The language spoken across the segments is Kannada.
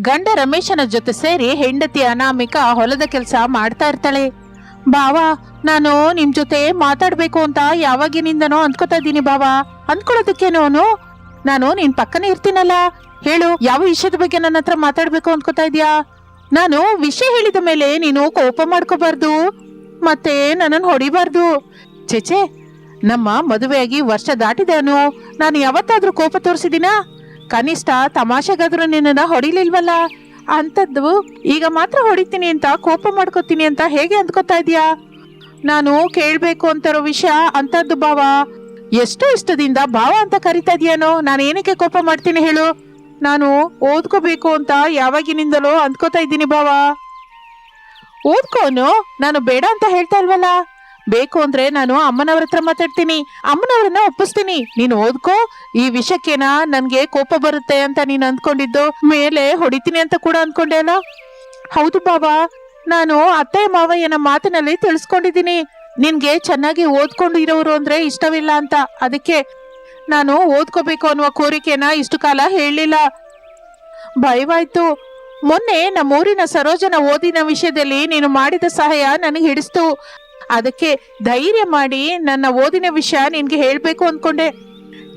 ಗಂಡ ರಮೇಶನ ಜೊತೆ ಸೇರಿ ಹೆಂಡತಿ ಅನಾಮಿಕ ಹೊಲದ ಕೆಲಸ ಮಾಡ್ತಾ ಇರ್ತಾಳೆ. ಬಾವಾ, ನಾನು ನಿಮ್ ಜೊತೆ ಮಾತಾಡ್ಬೇಕು ಅಂತ ಯಾವಾಗಿನಿಂದನೋ ಅಂದ್ಕೋತಾ ಇದ್ದೀನಿ ಬಾವಾ. ಅವನು? ನಾನು ನಿನ್ ಪಕ್ಕನೇ ಇರ್ತೀನಲ್ಲ. ಹೇಳು, ಯಾವ ವಿಷಯದ ಬಗ್ಗೆ ನನ್ನ ಹತ್ರ ಮಾತಾಡ್ಬೇಕು ಅನ್ಕೋತಾ ಇದ್ಯಾ ನಾನು ವಿಷಯ ಹೇಳಿದ ಮೇಲೆ ನೀನು ಕೋಪ ಮಾಡ್ಕೋಬಾರ್ದು. ಮತ್ತೆ ನನ್ನನ್ನು ಹೊಡಿಬಾರ್ದು. ಚೇಚೆ ನಮ್ಮ ಮದುವೆಯಾಗಿ ವರ್ಷ ದಾಟಿದನು ನಾನು ಯಾವತ್ತಾದ್ರೂ ಕೋಪ ತೋರಿಸಿದಿನಾ ಕನಿಷ್ಠ ತಮಾಷೆಗಾದ್ರೂ ನಿನ್ನ ಹೊಡಿಲಿಲ್ವಲ್ಲ? ಅಂತದ್ದು ಈಗ ಮಾತ್ರ ಹೊಡಿತೀನಿ ಅಂತ ಕೋಪ ಮಾಡ್ಕೋತೀನಿ ಅಂತ ಹೇಗೆ ಅಂದ್ಕೋತಾ ಇದೀಯಾ? ನಾನು ಕೇಳಬೇಕು ಅಂತಾರೋ ವಿಷಯ ಅಂತದ್ದು ಭಾವ. ಎಷ್ಟು ಇಷ್ಟದಿಂದ ಭಾವ ಅಂತ ಕರಿತಾ ಇದೆಯೇನೋ? ನಾನು ಏನಕ್ಕೆ ಕೋಪ ಮಾಡ್ತೀನಿ ಹೇಳು. ನಾನು ಓದ್ಕೋಬೇಕು ಅಂತ ಯಾವಾಗಿನಿಂದಲೋ ಅಂದ್ಕೋತಾ ಇದ್ದೀನಿ ಭಾವ. ಓದ್ಕೋನು ನಾನು ಬೇಡ ಅಂತ ಹೇಳ್ತಾ ಇಲ್ವಲ್ಲ? ಬೇಕು ಅಂದ್ರೆ ನಾನು ಅಮ್ಮನವ್ರ ಹತ್ರ ಮಾತಾಡ್ತೀನಿ. ಅಮ್ಮನವ್ರನ್ನ ಒಪ್ಪಿಸ್ತೀನಿ. ನೀನು ಓದ್ಕೋ. ಈ ವಿಷಯಕ್ಕೇನ ನನ್ಗೆ ಕೋಪ ಬರುತ್ತೆ ಅಂತ ನೀನ್ ಅಂದ್ಕೊಂಡಿದ್ದು ಮೇಲೆ ಹೊಡಿತೀನಿ ಅಂತ ಕೂಡ ಅನ್ಕೊಂಡೆ ಅಲ್ಲ? ಹೌದು ಬಾಬಾ. ನಾನು ಅತ್ತೆ ಮಾವಯ್ಯನ ಮಾತಿನಲ್ಲಿ ತಿಳಿಸ್ಕೊಂಡಿದ್ದೀನಿ. ನಿನ್ಗೆ ಚೆನ್ನಾಗಿ ಓದ್ಕೊಂಡು ಇರೋರು ಅಂದ್ರೆ ಇಷ್ಟವಿಲ್ಲ ಅಂತ. ಅದಕ್ಕೆ ನಾನು ಓದ್ಕೋಬೇಕು ಅನ್ನುವ ಕೋರಿಕೆನ ಇಷ್ಟು ಕಾಲ ಹೇಳಲಿಲ್ಲ. ಭಯವಾಯ್ತು. ಮೊನ್ನೆ ನಮ್ಮೂರಿನ ಸರೋಜನ ಓದಿನ ವಿಷಯದಲ್ಲಿ ನೀನು ಮಾಡಿದ ಸಹಾಯ ನನಗೆ ಹಿಡಿಸ್ತು. ಅದಕ್ಕೆ ಧೈರ್ಯ ಮಾಡಿ ನನ್ನ ಓದಿನ ವಿಷಯ ನಿನ್ಗೆ ಹೇಳ್ಬೇಕು ಅನ್ಕೊಂಡೆ.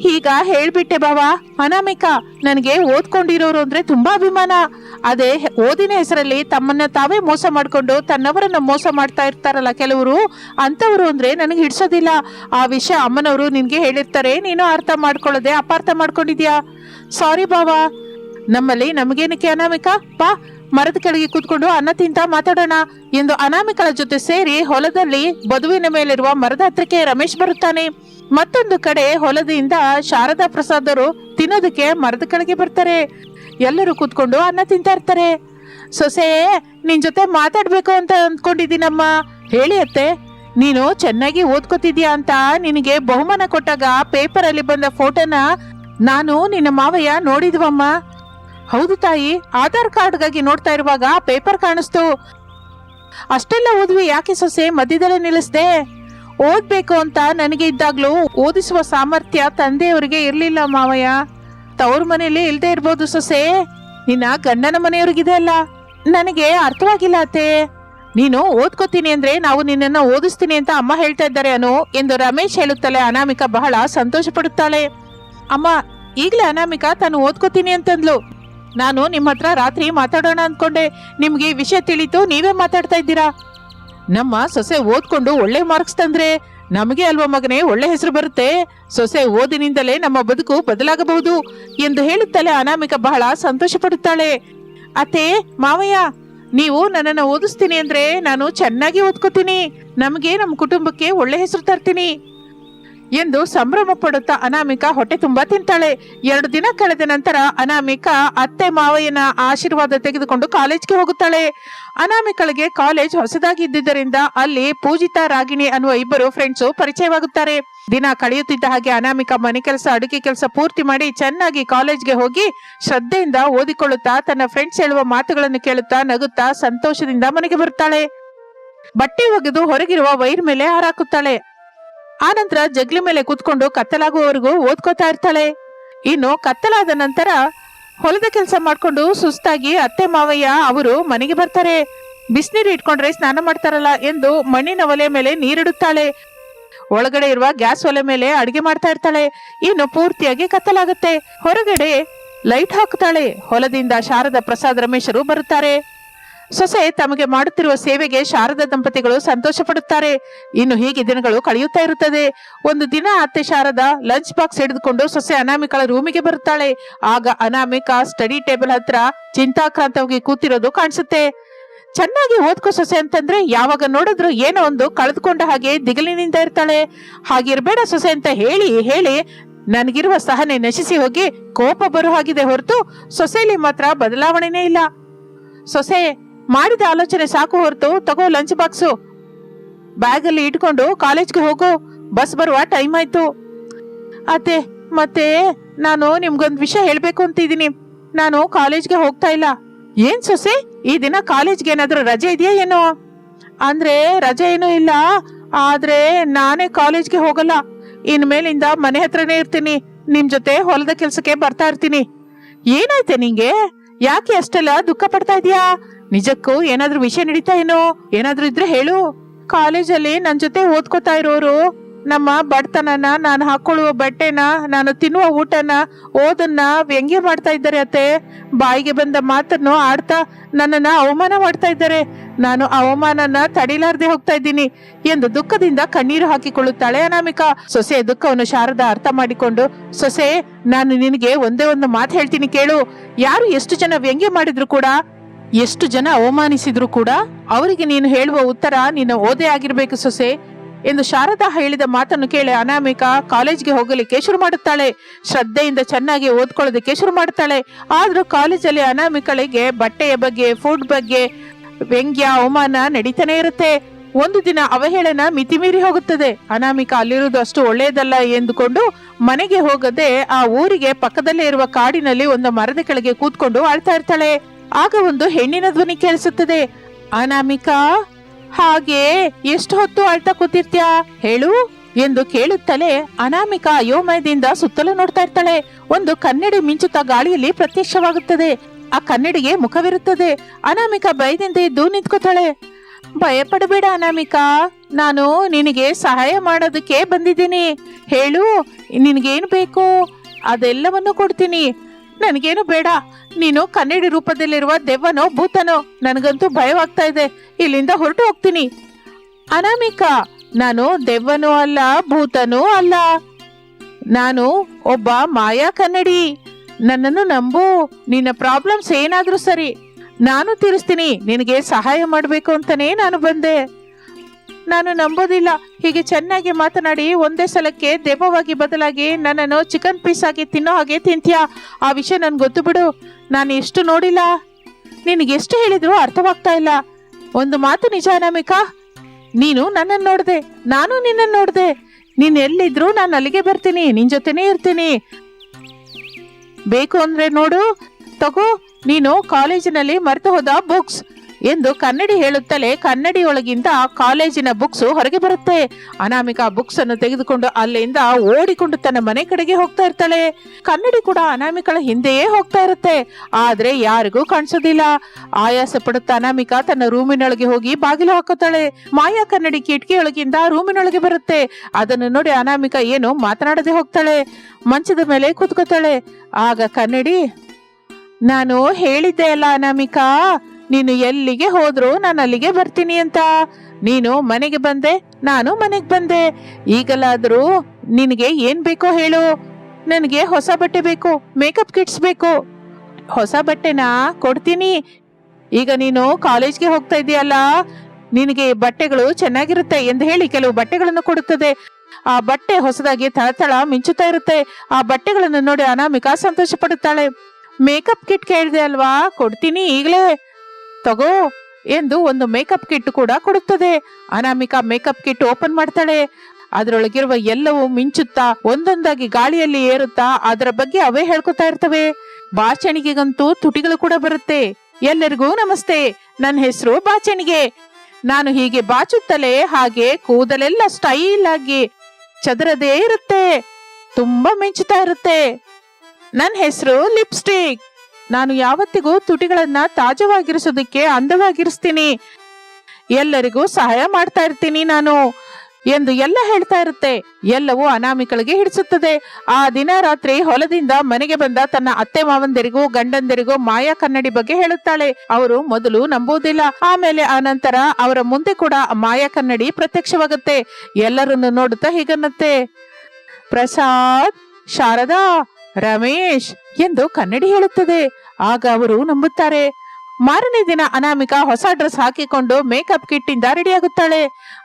ಈಗ ಹೇಳ್ಬಿಟ್ಟೆ ಬಾವಾ, ಅನಾಮಿಕಾ, ನನಗೆ ಓದ್ಕೊಂಡಿರೋರು ಅಂದ್ರೆ ತುಂಬಾ ಅಭಿಮಾನ. ಅದೇ ಓದಿನ ಹೆಸರಲ್ಲಿ ತಮ್ಮನ್ನ ತಾವೇ ಮೋಸ ಮಾಡ್ಕೊಂಡು ತನ್ನವರನ್ನ ಮೋಸ ಮಾಡ್ತಾ ಇರ್ತಾರಲ್ಲ ಕೆಲವರು ಅಂತವರು ಅಂದ್ರೆ ನನಗೆ ಹಿಡ್ಸೋದಿಲ್ಲ. ಆ ವಿಷಯ ಅಮ್ಮನವರು ನಿನ್ಗೆ ಹೇಳಿರ್ತಾರೆ, ನೀನು ಅರ್ಥ ಮಾಡ್ಕೊಳ್ಳೋದೆ ಅಪಾರ್ಥ ಮಾಡ್ಕೊಂಡಿದ್ಯಾ? ಸಾರಿ ಬಾವಾ, ನಮ್ಮಲ್ಲಿ ನಮಗೇನಕ್ಕೆ ಅನಾಮಿಕ? ಬಾ ಮರದ ಕೆಳಗೆ ಕೂತ್ಕೊಂಡು ಅನ್ನ ತಿಂತ ಮಾತಾಡೋಣ ಎಂದು ಅನಾಮಿಕಳ ಜೊತೆ ಸೇರಿ ಹೊಲದಲ್ಲಿ ಬದುವಿನ ಮೇಲಿರುವ ಮರದ ಹತ್ರಕ್ಕೆ ರಮೇಶ್ ಬರುತ್ತಾನೆ. ಮತ್ತೊಂದು ಕಡೆ ಹೊಲದಿಂದ ಶಾರದಾ ಪ್ರಸಾದರು ತಿನ್ನೋದಕ್ಕೆ ಮರದ ಕೆಳಗೆ ಬರ್ತಾರೆ. ಎಲ್ಲರೂ ಕೂತ್ಕೊಂಡು ಅನ್ನ ತಿಂತಾ ಇರ್ತಾರೆ. ಸೊಸೆ, ನಿನ್ ಜೊತೆ ಮಾತಾಡ್ಬೇಕು ಅಂತ ಅಂದ್ಕೊಂಡಿದ್ದೀನಮ್ಮ. ಹೇಳಿ ಅತ್ತೆ, ನೀನು ಚೆನ್ನಾಗಿ ಓದ್ಕೋತಿದ್ಯಾ ಅಂತ ನಿನಗೆ ಬಹುಮಾನ ಕೊಟ್ಟಾಗ ಪೇಪರ್ ಅಲ್ಲಿ ಬಂದ ಫೋಟೋನ ನಾನು ನಿನ್ನ ಮಾವಯ್ಯ ನೋಡಿದ್ವಮ್ಮ. ಹೌದು ತಾಯಿ, ಆಧಾರ್ ಕಾರ್ಡ್ಗಾಗಿ ನೋಡ್ತಾ ಇರುವಾಗ ಪೇಪರ್ ಕಾಣಿಸ್ತು. ಅಷ್ಟೆಲ್ಲ ಓದ್ವಿ ಯಾಕೆ ಸೊಸೆ, ಮಧ್ಯದಲ್ಲೇ ನಿಲ್ಲಿಸ್ದೆ? ಓದ್ಬೇಕು ಅಂತ ನನಗೆ ಇದ್ದಾಗ್ಲೂ ಓದಿಸುವ ಸಾಮರ್ಥ್ಯ ತಂದೆಯವರಿಗೆ ಇರಲಿಲ್ಲ ಮಾವಯ್ಯ. ತವ್ರ ಮನೇಲಿ ಇಲ್ಲದೆ ಇರ್ಬೋದು ಸೊಸೆ. ನಿನ್ನ ಗಂಡನ ಮನೆಯವ್ರಿಗಿದೆ ಅಲ್ಲ. ನನಗೆ ಅರ್ಥವಾಗಿಲ್ಲ ಅತ್ತೆ. ನೀನು ಓದ್ಕೋತೀನಿ ಅಂದ್ರೆ ನಾವು ನಿನ್ನನ್ನು ಓದಿಸ್ತೀನಿ ಅಂತ ಅಮ್ಮ ಹೇಳ್ತಾ ಇದ್ದಾರೆ ಅನು ಎಂದು ರಮೇಶ್ ಹೇಳುತ್ತಲೇ ಅನಾಮಿಕ ಬಹಳ ಸಂತೋಷ ಪಡುತ್ತಾಳೆ ಅಮ್ಮ, ಈಗಲೇ ಅನಾಮಿಕಾ ತಾನು ಓದ್ಕೋತೀನಿ ಅಂತಂದ್ಲು. ನಾನು ನಿಮ್ಮ ಹತ್ರ ರಾತ್ರಿ ಮಾತಾಡೋಣ ಅಂದ್ಕೊಂಡೆ ನಿಮ್ಗೆ ವಿಷಯ ತಿಳಿತು ನೀವೇ ಮಾತಾಡ್ತಾ ಇದ್ದೀರಾ? ನಮ್ಮ ಸೊಸೆ ಓದ್ಕೊಂಡು ಒಳ್ಳೆ ಮಾರ್ಕ್ಸ್ ತಂದ್ರೆ ನಮಗೆ ಅಲ್ವಾ ಮಗನೇ, ಒಳ್ಳೆ ಹೆಸರು ಬರುತ್ತೆ. ಸೊಸೆ ಓದಿನಿಂದಲೇ ನಮ್ಮ ಬದುಕು ಬದಲಾಗಬಹುದು ಎಂದು ಹೇಳುತ್ತಲೇ ಅನಾಮಿಕ ಬಹಳ ಸಂತೋಷ ಪಡುತ್ತಾಳೆ ಅತ್ತೆ, ಮಾವಯ್ಯ, ನೀವು ನನ್ನನ್ನು ಓದಿಸ್ತೀನಿ ಅಂದ್ರೆ ನಾನು ಚೆನ್ನಾಗಿ ಓದ್ಕೋತೀನಿ. ನಮಗೆ ನಮ್ಮ ಕುಟುಂಬಕ್ಕೆ ಒಳ್ಳೆ ಹೆಸರು ತರ್ತೀನಿ. ಎಂದು ಸಂಭ್ರಮ ಪಡುತ್ತಾ ಅನಾಮಿಕ ಹೊಟ್ಟೆ ತುಂಬಾ ತಿಂತಾಳೆ. ಎರಡು ದಿನ ಕಳೆದ ನಂತರ ಅನಾಮಿಕ ಅತ್ತೆ ಮಾವಯ್ಯನ ಆಶೀರ್ವಾದ ತೆಗೆದುಕೊಂಡು ಕಾಲೇಜ್ಗೆ ಹೋಗುತ್ತಾಳೆ. ಅನಾಮಿಕಳಿಗೆ ಕಾಲೇಜ್ ಹೊಸದಾಗಿ ಇದ್ದಿದ್ದರಿಂದ ಅಲ್ಲಿ ಪೂಜಿತಾ, ರಾಗಿಣಿ ಅನ್ನುವ ಇಬ್ಬರು ಫ್ರೆಂಡ್ಸು ಪರಿಚಯವಾಗುತ್ತಾರೆ. ದಿನ ಕಳೆಯುತ್ತಿದ್ದ ಹಾಗೆ ಅನಾಮಿಕ ಮನೆ ಕೆಲಸ, ಅಡುಗೆ ಕೆಲಸ ಪೂರ್ತಿ ಮಾಡಿ ಚೆನ್ನಾಗಿ ಕಾಲೇಜ್ಗೆ ಹೋಗಿ ಶ್ರದ್ಧೆಯಿಂದ ಓದಿಕೊಳ್ಳುತ್ತಾ ತನ್ನ ಫ್ರೆಂಡ್ಸ್ ಹೇಳುವ ಮಾತುಗಳನ್ನು ಕೇಳುತ್ತಾ ನಗುತ್ತಾ ಸಂತೋಷದಿಂದ ಮನೆಗೆ ಬರುತ್ತಾಳೆ. ಬಟ್ಟೆ ಒಗೆದು ಹೊರಗಿರುವ ವೈರ್ ಮೇಲೆ ಹಾರಾಕುತ್ತಾಳೆ. ಆನಂತರ ಜಗ್ಲಿ ಮೇಲೆ ಕೂತ್ಕೊಂಡು ಕತ್ತಲಾಗುವವರೆಗೂ ಓದ್ಕೋತಾ ಇರ್ತಾಳೆ. ಇನ್ನು ಕತ್ತಲಾದ ನಂತರ ಹೊಲದ ಕೆಲಸ ಮಾಡ್ಕೊಂಡು ಸುಸ್ತಾಗಿ ಅತ್ತೆ ಮಾವಯ್ಯ ಅವರು ಮನೆಗೆ ಬರ್ತಾರೆ. ಬಿಸಿನೀರು ಇಟ್ಕೊಂಡ್ರೆ ಸ್ನಾನ ಮಾಡ್ತಾರಲ್ಲ ಎಂದು ಮಣ್ಣಿನ ಒಲೆ ಮೇಲೆ ನೀರಿಡುತ್ತಾಳೆ. ಒಳಗಡೆ ಇರುವ ಗ್ಯಾಸ್ ಒಲೆ ಮೇಲೆ ಅಡಿಗೆ ಮಾಡ್ತಾ ಇರ್ತಾಳೆ. ಇನ್ನು ಪೂರ್ತಿಯಾಗಿ ಕತ್ತಲಾಗುತ್ತೆ. ಹೊರಗಡೆ ಲೈಟ್ ಹಾಕ್ತಾಳೆ ಹೊಲದಿಂದ ಶಾರದ ಪ್ರಸಾದ್ ರಮೇಶರು ಬರುತ್ತಾರೆ. ಸೊಸೆ ತಮಗೆ ಮಾಡುತ್ತಿರುವ ಸೇವೆಗೆ ಶಾರದ ದಂಪತಿಗಳು ಸಂತೋಷ ಪಡುತ್ತಾರೆ ಇನ್ನು ಹೀಗೆ ದಿನಗಳು ಕಳೆಯುತ್ತಾ ಇರುತ್ತದೆ. ಒಂದು ದಿನ ಅತ್ತೆ ಶಾರದ ಲಂಚ್ ಬಾಕ್ಸ್ ಹಿಡಿದುಕೊಂಡು ಸೊಸೆ ಅನಾಮಿಕಳ ರೂಮಿಗೆ ಬರುತ್ತಾಳೆ. ಆಗ ಅನಾಮಿಕ ಸ್ಟಡಿ ಟೇಬಲ್ ಹತ್ರ ಚಿಂತಾಕ್ರಾಂತವಾಗಿ ಕೂತಿರೋದು ಕಾಣಿಸುತ್ತೆ. ಚೆನ್ನಾಗಿ ಓದ್ಕೋ ಸೊಸೆ ಅಂತಂದ್ರೆ ಯಾವಾಗ ನೋಡಿದ್ರು ಏನೋ ಒಂದು ಕಳೆದುಕೊಂಡ ಹಾಗೆ ದಿಗಲಿನಿಂದ ಇರ್ತಾಳೆ. ಹಾಗಿರ್ಬೇಡ ಸೊಸೆ ಅಂತ ಹೇಳಿ ಹೇಳಿ ನನಗಿರುವ ಸಹನೆ ನಶಿಸಿ ಹೋಗಿ ಕೋಪ ಬರೋ ಹಾಗಿದೆ ಹೊರತು ಸೊಸೆಯಲ್ಲಿ ಮಾತ್ರ ಬದಲಾವಣೆನೇ ಇಲ್ಲ. ಸೊಸೆ ಮಾಡಿದ ಆಲೋಚನೆ ಸಾಕು ಹೊರತು ತಗೋ ಲಂಚ್ ಬಾಕ್ಸು ಬ್ಯಾಗ್ ಅಲ್ಲಿ ಇಟ್ಕೊಂಡು ಕಾಲೇಜ್ಗೆ ಹೋಗು. ಬಸ್ ಬರುವ ಟೈಮ್ ಆಯ್ತು. ಅತ್ತೆ, ಮತ್ತೆ ನಾನು ನಿಮ್ಗೊಂದು ವಿಷಯ ಹೇಳ್ಬೇಕು ಅಂತಿದ್ದೀನಿ. ನಾನು ಕಾಲೇಜ್ಗೆ ಹೋಗ್ತಾ ಇಲ್ಲ. ಏನ್ ಸೊಸೆ? ಈ ದಿನ ಕಾಲೇಜ್ಗೆ ಏನಾದ್ರೂ ರಜೆ ಇದೆಯಾ ಏನೋ? ಅಂದ್ರೆ ರಜೆ ಏನೂ ಇಲ್ಲ. ಆದ್ರೆ ನಾನೇ ಕಾಲೇಜ್ಗೆ ಹೋಗಲ್ಲ. ಇನ್ಮೇಲಿಂದ ಮನೆ ಹತ್ರನೇ ಇರ್ತೀನಿ. ನಿಮ್ ಜೊತೆ ಹೊಲದ ಕೆಲ್ಸಕ್ಕೆ ಬರ್ತಾ ಇರ್ತೀನಿ. ಏನಾಯ್ತೆ ನಿಂಗೆ? ಯಾಕೆ ಅಷ್ಟೆಲ್ಲ ದುಃಖ ಪಡ್ತಾ ಇದೀಯಾ? ನಿಜಕ್ಕೂ ಏನಾದ್ರೂ ವಿಷಯ ನಡೀತಾ ಏನೋ? ಏನಾದ್ರೂ ಇದ್ರೆ ಹೇಳು. ಕಾಲೇಜಲ್ಲಿ ನನ್ ಜೊತೆ ಓದ್ಕೋತಾ ಇರೋರು, ನಮ್ಮ ಬಡತನನ ನಾನು ಹಾಕೊಳ್ಳುವ ಬಟ್ಟೆನ, ನಾನು ತಿನ್ನುವ ಊಟನ, ಓದನ್ನ ವ್ಯಂಗ್ಯ ಮಾಡ್ತಾ ಇದ್ದಾರೆ ಅತ್ತೆ. ಬಾಯಿಗೆ ಬಂದ ಮಾತನ್ನು ಆಡ್ತಾ ನನ್ನನ್ನ ಅವಮಾನ ಮಾಡ್ತಾ ಇದ್ದಾರೆ. ನಾನು ಅವಮಾನನ ತಡಿಲಾರ್ದೆ ಹೋಗ್ತಾ ಇದ್ದೀನಿ. ಎಂದು ದುಃಖದಿಂದ ಕಣ್ಣೀರು ಹಾಕಿಕೊಳ್ಳುತ್ತಾಳೆ ಅನಾಮಿಕಾ. ಸೊಸೆ ದುಃಖವನ್ನು ಶಾರದಾ ಅರ್ಥ ಮಾಡಿಕೊಂಡು, ಸೊಸೆ, ನಾನು ನಿನಗೆ ಒಂದೇ ಒಂದು ಮಾತು ಹೇಳ್ತೀನಿ ಕೇಳು. ಯಾರು ಎಷ್ಟು ಜನ ವ್ಯಂಗ್ಯ ಮಾಡಿದ್ರು ಕೂಡ ಎಷ್ಟು ಜನ ಅವಮಾನಿಸಿದ್ರು ಕೂಡ ಅವರಿಗೆ ನೀನು ಹೇಳುವ ಉತ್ತರ ನಿನ್ನ ಓದೇ ಆಗಿರ್ಬೇಕು ಸೊಸೆ ಎಂದು ಶಾರದಾ ಹೇಳಿದ ಮಾತನ್ನು ಕೇಳಿ ಅನಾಮಿಕಾ ಕಾಲೇಜ್ಗೆ ಹೋಗಲಿಕ್ಕೆ ಶುರು ಮಾಡುತ್ತಾಳೆ. ಶ್ರದ್ಧೆಯಿಂದ ಚೆನ್ನಾಗಿ ಓದ್ಕೊಳ್ಳೋದಕ್ಕೆ ಶುರು ಮಾಡುತ್ತಾಳೆ. ಆದ್ರೂ ಕಾಲೇಜಲ್ಲಿ ಅನಾಮಿಕಳಿಗೆ ಬಟ್ಟೆಯ ಬಗ್ಗೆ ಫುಡ್ ಬಗ್ಗೆ ವ್ಯಂಗ್ಯ, ಅವಮಾನ ನಡೀತಾನೆ ಇರುತ್ತೆ. ಒಂದು ದಿನ ಅವಹೇಳನ ಮಿತಿಮೀರಿ ಹೋಗುತ್ತದೆ. ಅನಾಮಿಕ ಅಲ್ಲಿರುವುದು ಅಷ್ಟು ಒಳ್ಳೆಯದಲ್ಲ ಎಂದುಕೊಂಡು ಮನೆಗೆ ಹೋಗದೆ ಆ ಊರಿಗೆ ಪಕ್ಕದಲ್ಲೇ ಇರುವ ಕಾಡಿನಲ್ಲಿ ಒಂದು ಮರದ ಕೆಳಗೆ ಕೂತ್ಕೊಂಡು ಆಳ್ತಾ ಇರ್ತಾಳೆ. ಆಗ ಒಂದು ಹೆಣ್ಣಿನ ಧ್ವನಿ ಕೇಳಿಸುತ್ತದೆ. ಅನಾಮಿಕಾ, ಹಾಗೆ ಎಷ್ಟು ಹೊತ್ತು ಅಳ್ತಾ ಕೂತಿರ್ತ್ಯಾ? ಹೇಳು ಎಂದು ಕೇಳುತ್ತಲೇ ಅನಾಮಿಕಾ ಅಯೋಮಯದಿಂದ ಸುತ್ತಲೂ ನೋಡ್ತಾ ಇರ್ತಾಳೆ. ಒಂದು ಕನ್ನಡಿ ಮಿಂಚುತ್ತಾ ಗಾಳಿಯಲ್ಲಿ ಪ್ರತ್ಯಕ್ಷವಾಗುತ್ತದೆ. ಆ ಕನ್ನಡಿಗೆ ಮುಖವಿರುತ್ತದೆ. ಅನಾಮಿಕಾ ಭಯದಿಂದ ಎದ್ದು ನಿಂತ್ಕೋತಾಳೆ. ಭಯ ಪಡಬೇಡ ಅನಾಮಿಕಾ, ನಾನು ನಿನಗೆ ಸಹಾಯ ಮಾಡೋದಕ್ಕೆ ಬಂದಿದ್ದೀನಿ. ಹೇಳು, ನಿನಗೇನು ಬೇಕು? ಅದೆಲ್ಲವನ್ನು ಕೊಡ್ತೀನಿ. ನನಗೇನು ಬೇಡ. ನೀನು ಕನ್ನಡಿ ರೂಪದಲ್ಲಿರುವ ದೆವ್ವನೋ, ಭೂತನೋ, ನನಗಂತೂ ಭಯವಾಗ್ತಾ ಇದೆ. ಇಲ್ಲಿಂದ ಹೊರಟು ಹೋಗ್ತೀನಿ. ಅನಾಮಿಕಾ, ನಾನು ದೆವ್ವನೂ ಅಲ್ಲ, ಭೂತನೂ ಅಲ್ಲ. ನಾನು ಒಬ್ಬ ಮಾಯಾ ಕನ್ನಡಿ. ನನ್ನನ್ನು ನಂಬು. ನಿನ್ನ ಪ್ರಾಬ್ಲಮ್ಸ್ ಏನಾದ್ರೂ ಸರಿ. ನಾನು ತಿರುಸ್ತೀನಿ. ನಿನಗೆ ಸಹಾಯ ಮಾಡಬೇಕು ಅಂತಾನೇ ನಾನು ಬಂದೆ. ನಾನು ನಂಬೋದಿಲ್ಲ. ಹೀಗೆ ಚೆನ್ನಾಗಿ ಮಾತನಾಡಿ ಒಂದೇ ಸಲಕ್ಕೆ ದೆವ್ವವಾಗಿ ಬದಲಾಗಿ ನನ್ನನ್ನು ಚಿಕನ್ ಪೀಸ್ ಆಗಿ ತಿನ್ನೋ ಹಾಗೆ ತಿಂತೀಯಾ? ಆ ವಿಷಯ ನನ್ಗೆ ಗೊತ್ತು ಬಿಡು. ನಾನು ಎಷ್ಟು ನೋಡಿಲ್ಲ. ನಿನಗೆ ಎಷ್ಟು ಹೇಳಿದ್ರು ಅರ್ಥವಾಗ್ತಾ ಇಲ್ಲ. ಒಂದು ಮಾತು ನಿಜ ಅನಾಮಿಕಾ? ನೀನು ನನ್ನನ್ನು ನೋಡಿದೆ. ನಾನು ನಿನ್ನನ್ನು ನೋಡಿದೆ. ನೀನು ಎಲ್ಲಿದ್ರು ನಾನು ಅಲ್ಲಿಗೆ ಬರ್ತೀನಿ. ನಿನ್ ಜೊತೆನೇ ಇರ್ತೀನಿ. ಬೇಕು ಅಂದ್ರೆ ನೋಡು. ತಗೋ, ನೀನು ಕಾಲೇಜಿನಲ್ಲಿ ಮರೆತು ಹೋದ ಬುಕ್ಸ್ ಎಂದು ಕನ್ನಡಿ ಹೇಳುತ್ತಲೇ ಕನ್ನಡಿಯೊಳಗಿಂದ ಕಾಲೇಜಿನ ಬುಕ್ಸ್ ಹೊರಗೆ ಬರುತ್ತೆ. ಅನಾಮಿಕಾ ಬುಕ್ಸ್ ಅನ್ನು ತೆಗೆದುಕೊಂಡು ಅಲ್ಲಿಂದ ಓಡಿಕೊಂಡು ತನ್ನ ಮನೆ ಕಡೆಗೆ ಹೋಗ್ತಾ ಇರ್ತಾಳೆ. ಕನ್ನಡಿ ಕೂಡ ಅನಾಮಿಕಳ ಹಿಂದೆಯೇ ಹೋಗ್ತಾ ಇರುತ್ತೆ. ಆದ್ರೆ ಯಾರಿಗೂ ಕಾಣಿಸೋದಿಲ್ಲ. ಆಯಾಸ ಪಡುತ್ತಾ ಅನಾಮಿಕಾ ತನ್ನ ರೂಮಿನೊಳಗೆ ಹೋಗಿ ಬಾಗಿಲು ಹಾಕುತ್ತಾಳೆ. ಮಾಯಾ ಕನ್ನಡಿ ಕಿಟಕಿಯೊಳಗಿಂದ ರೂಮಿನೊಳಗೆ ಬರುತ್ತೆ. ಅದನ್ನು ನೋಡಿ ಅನಾಮಿಕಾ ಏನು ಮಾತನಾಡದೆ ಹೋಗ್ತಾಳೆ. ಮಂಚದ ಮೇಲೆ ಕೂತ್ಕೋತಾಳೆ. ಆಗ ಕನ್ನಡಿ, ನಾನು ಹೇಳಿದ್ದೆ ಅಲ್ಲ ಅನಾಮಿಕಾ. ನೀನು ಎಲ್ಲಿಗೆ ಹೋದ್ರು ನಾನು ಅಲ್ಲಿಗೆ ಬರ್ತೀನಿ ಅಂತ. ನೀನು ಮನೆಗೆ ಬಂದೆ, ನಾನು ಮನೆಗೆ ಬಂದೆ. ಈಗಲಾದರೂ ನಿನಗೆ ಏನ್ ಬೇಕೋ ಹೇಳು. ನನಗೆ ಹೊಸ ಬಟ್ಟೆ ಬೇಕು ಮೇಕಪ್ ಕಿಟ್ಸ್ ಬೇಕು. ಹೊಸ ಬಟ್ಟೆನಾ ಕೊಡ್ತೀನಿ. ಈಗ ನೀನು ಕಾಲೇಜ್ಗೆ ಹೋಗ್ತಾ ಇದೆಯಲ್ಲ, ನಿನಗೆ ಬಟ್ಟೆಗಳು ಚೆನ್ನಾಗಿರುತ್ತೆ ಎಂದು ಹೇಳಿ ಕೆಲವು ಬಟ್ಟೆಗಳನ್ನು ಕೊಡುತ್ತದೆ. ಆ ಬಟ್ಟೆ ಹೊಸದಾಗಿ ತಳತಳ ಮಿಂಚುತ್ತಾ ಇರುತ್ತೆ. ಆ ಬಟ್ಟೆಗಳನ್ನು ನೋಡಿ ಅನಾಮಿಕಾ ಸಂತೋಷ ಪಡುತ್ತಾಳೆ ಮೇಕಪ್ ಕಿಟ್ ಕೇಳಿದೆ ಅಲ್ವಾ? ಕೊಡ್ತೀನಿ ಈಗಲೇ. ತಗೋ. ಎಂದು ಒಂದು ಮೇಕಪ್ ಕಿಟ್ ಕೂಡ ಕೊಡುತ್ತದೆ. ಅನಾಮಿಕಾ ಮೇಕಪ್ ಕಿಟ್ ಓಪನ್ ಮಾಡ್ತಾಳೆ. ಅದರೊಳಗಿರುವ ಎಲ್ಲವೂ ಮಿಂಚುತ್ತಾ ಒಂದೊಂದಾಗಿ ಗಾಳಿಯಲ್ಲಿ ಏರುತ್ತಾ ಅದರ ಬಗ್ಗೆ ಅವೇ ಹೇಳ್ಕೊತಾ ಇರ್ತವೆ. ಬಾಚಣಿಗೆಗಂತೂ ತುಟಿಗಳು ಕೂಡ ಬರುತ್ತೆ. ಎಲ್ಲರಿಗೂ ನಮಸ್ತೆ. ನನ್ನ ಹೆಸರು ಬಾಚಣಿಗೆ. ನಾನು ಹೀಗೆ ಬಾಚುತ್ತಲೇ ಹಾಗೆ ಕೂದಲೆಲ್ಲ ಸ್ಟೈಲ್ ಆಗಿ ಚದರದೇ ಇರುತ್ತೆ. ತುಂಬಾ ಮಿಂಚುತ್ತಾ ಇರುತ್ತೆ. ನನ್ನ ಹೆಸರು ಲಿಪ್ಸ್ಟಿಕ್ ನಾನು ಯಾವತ್ತಿಗೂ ತುಟಿಗಳನ್ನ ತಾಜವಾಗಿರಿಸೋದಕ್ಕೆ ಅಂದವಾಗಿರಿಸ್ತೀನಿ. ಎಲ್ಲರಿಗೂ ಸಹಾಯ ಮಾಡ್ತಾ ಇರ್ತೀನಿ ನಾನು ಎಂದು ಎಲ್ಲ ಹೇಳ್ತಾ ಇರುತ್ತೆ. ಎಲ್ಲವೂ ಅನಾಮಿಕಳಿಗೆ ಹಿಡಿಸುತ್ತದೆ. ಆ ದಿನ ರಾತ್ರಿ ಹೊಲದಿಂದ ಮನೆಗೆ ಬಂದ ತನ್ನ ಅತ್ತೆ ಮಾವಂದಿರಿಗೂ ಗಂಡಂದಿರಿಗೂ ಮಾಯಾ ಕನ್ನಡಿ ಬಗ್ಗೆ ಹೇಳುತ್ತಾಳೆ. ಅವರು ಮೊದಲು ನಂಬುವುದಿಲ್ಲ. ಆಮೇಲೆ ಆನಂತರ ಅವರ ಮುಂದೆ ಕೂಡ ಮಾಯಾ ಕನ್ನಡಿ ಪ್ರತ್ಯಕ್ಷವಾಗುತ್ತೆ. ಎಲ್ಲರನ್ನು ನೋಡುತ್ತಾ ಹೀಗನ್ನತ್ತೆ. ಪ್ರಸಾದ್, ಶಾರದಾ! ರಮೇಶ್, ಎಂದು ಕನ್ನಡಿ ಹೇಳುತ್ತದೆ. ಆಗ ಅವರು ನಂಬುತ್ತಾರೆ. ಮಾರನೇ ದಿನ ಅನಾಮಿಕಾ ಹೊಸ ಡ್ರೆಸ್ ಹಾಕಿಕೊಂಡು ಮೇಕಪ್ ಕಿಟ್ ಇಂದ ರೆಡಿಯಾಗುತ್ತಾಳೆ.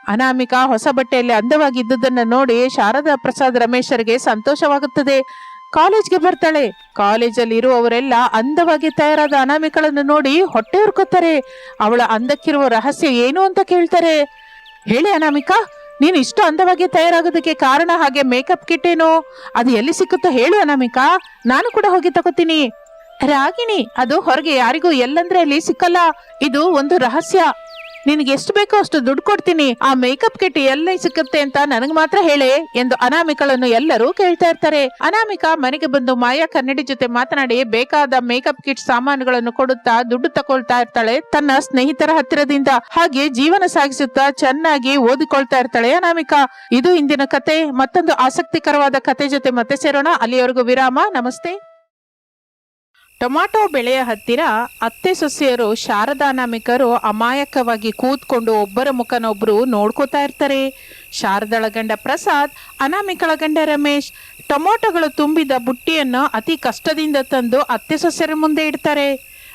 ಅನಾಮಿಕಾ ಹೊಸ ಬಟ್ಟೆಯಲ್ಲಿ ಅಂದವಾಗಿದ್ದುದನ್ನು ನೋಡಿ ಶಾರದಾ ಪ್ರಸಾದ್ ರಮೇಶರಿಗೆ ಸಂತೋಷವಾಗುತ್ತದೆ. ಕಾಲೇಜ್ಗೆ ಬರ್ತಾಳೆ. ಕಾಲೇಜಲ್ಲಿ ಇರುವವರೆಲ್ಲ ಅಂದವಾಗಿ ತಯಾರಾದ ಅನಾಮಿಕಳನ್ನು ನೋಡಿ ಹೊಟ್ಟೆ ಹುರ್ಕೋತಾರೆ ಅವಳ ಅಂದಕ್ಕಿರುವ ರಹಸ್ಯ ಏನು ಅಂತ ಕೇಳ್ತಾರೆ. ಹೇಳಿ ಅನಾಮಿಕಾ ನೀನು ಇಷ್ಟು ಅಂದವಾಗಿ ತಯಾರಾಗೋದಕ್ಕೆ ಕಾರಣ ಹಾಗೆ ಮೇಕಪ್ ಕಿಟ್ ಏನು ಅದು ಎಲ್ಲಿ ಸಿಕ್ಕುತ್ತೋ ಹೇಳು ಅನಾಮಿಕಾ. ನಾನು ಕೂಡ ಹೋಗಿ ತಗೋತೀನಿ. ರಾಗಿಣಿ, ಅದು ಹೊರಗೆ ಯಾರಿಗೂ ಎಲ್ಲಂದ್ರೆ ಅಲ್ಲಿ ಸಿಕ್ಕಲ್ಲ. ಇದು ಒಂದು ರಹಸ್ಯ. ನಿನಗೆ ಎಷ್ಟು ಬೇಕೋ ಅಷ್ಟು ದುಡ್ಡು ಕೊಡ್ತೀನಿ. ಆ ಮೇಕಪ್ ಕಿಟ್ ಎಲ್ಲ ಸಿಕ್ಕುತ್ತೆ ಅಂತ ನನಗ್ ಮಾತ್ರ ಹೇಳೆ ಎಂದು ಅನಾಮಿಕಳನ್ನು ಎಲ್ಲರೂ ಕೇಳ್ತಾ ಇರ್ತಾರೆ. ಅನಾಮಿಕ ಮನೆಗೆ ಬಂದು ಮಾಯಾ ಕನ್ನಡಿ ಜೊತೆ ಮಾತನಾಡಿ ಬೇಕಾದ ಮೇಕಪ್ ಕಿಟ್ ಸಾಮಾನುಗಳನ್ನು ಕೊಡುತ್ತಾ ದುಡ್ಡು ತಗೊಳ್ತಾ ಇರ್ತಾಳೆ ತನ್ನ ಸ್ನೇಹಿತರ ಹತ್ತಿರದಿಂದ. ಹಾಗೆ ಜೀವನ ಸಾಗಿಸುತ್ತಾ ಚೆನ್ನಾಗಿ ಓದಿಕೊಳ್ತಾ ಇರ್ತಾಳೆ ಅನಾಮಿಕ. ಇದು ಇಂದಿನ ಕತೆ. ಮತ್ತೊಂದು ಆಸಕ್ತಿಕರವಾದ ಕತೆ ಜೊತೆ ಮತ್ತೆ ಸೇರೋಣ. ಅಲ್ಲಿಯವರೆಗೂ ವಿರಾಮ. ನಮಸ್ತೆ. ಟೊಮಾಟೊ ಬೆಳೆಯ ಹತ್ತಿರ ಅತ್ತೆ ಸೊಸೆಯರು ಶಾರದಾನಾಮಿಕರು ಅಮಾಯಕವಾಗಿ ಕೂತ್ಕೊಂಡು ಒಬ್ಬರ ಮುಖನೊಬ್ಬರು ನೋಡ್ಕೋತಾ ಇರ್ತಾರೆ. ಶಾರದಳ ಗಂಡ ಪ್ರಸಾದ್, ಅನಾಮಿಕಳ ಗಂಡ ರಮೇಶ್ ಟೊಮೊಟೊಗಳು ತುಂಬಿದ ಬುಟ್ಟಿಯನ್ನು ಅತಿ ಕಷ್ಟದಿಂದ ತಂದು ಅತ್ತೆ ಸೊಸೆಯರ ಮುಂದೆ ಇಡ್ತಾರೆ.